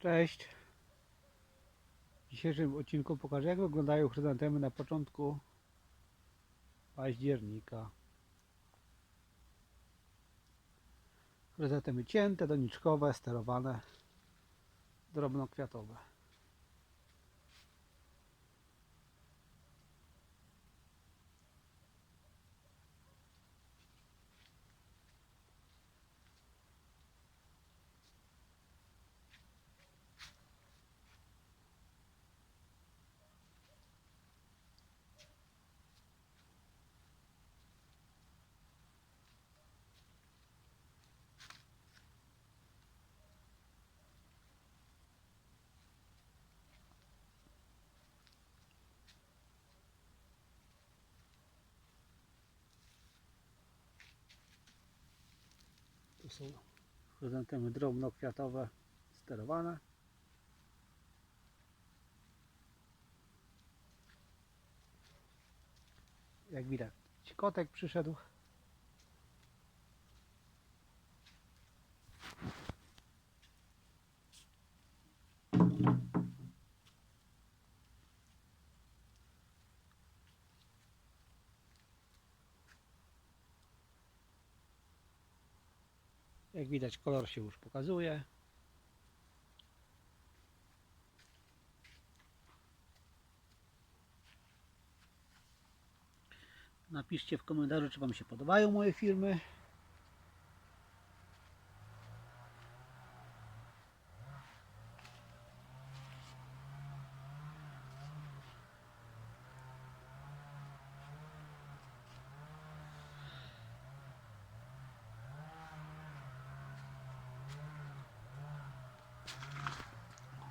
Cześć. W dzisiejszym odcinku pokażę jak wyglądają chryzantemy na początku października. Chryzantemy cięte, doniczkowe, sterowane, drobnokwiatowe. Tu są chryzantemy drobnokwiatowe, sterowane. Jak widać, kotek przyszedł. Jak widać kolor się już pokazuje. Napiszcie w komentarzu, czy Wam się podobają moje filmy.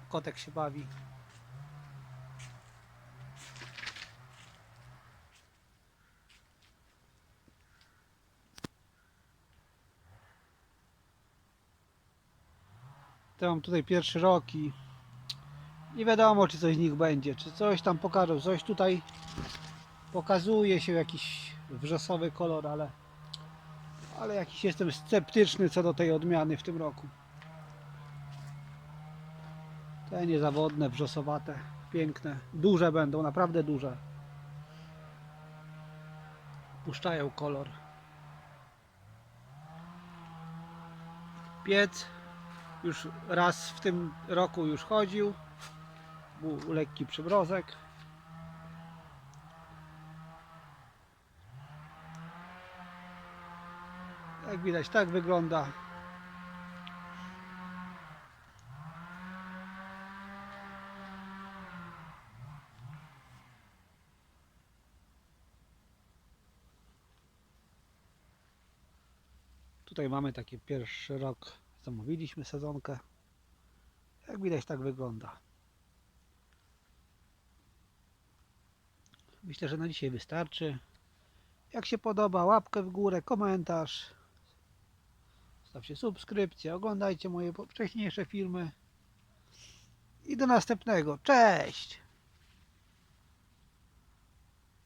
Kotek się bawi. To mam tutaj pierwszy rok i nie wiadomo czy coś z nich będzie, czy coś tam pokażą, coś tutaj pokazuje się jakiś wrzosowy kolor, ale ale jakiś jestem sceptyczny co do tej odmiany w tym roku. Te niezawodne, wrzosowate, piękne, duże będą, naprawdę duże. Puszczają kolor. Piec już raz w tym roku już chodził. Był lekki przymrozek. Jak widać, tak wygląda. Tutaj mamy taki pierwszy rok. Zamówiliśmy sezonkę. Jak widać, tak wygląda. Myślę, że na dzisiaj wystarczy. Jak się podoba, łapkę w górę, komentarz. Stawcie subskrypcję, oglądajcie moje wcześniejsze filmy. I do następnego. Cześć!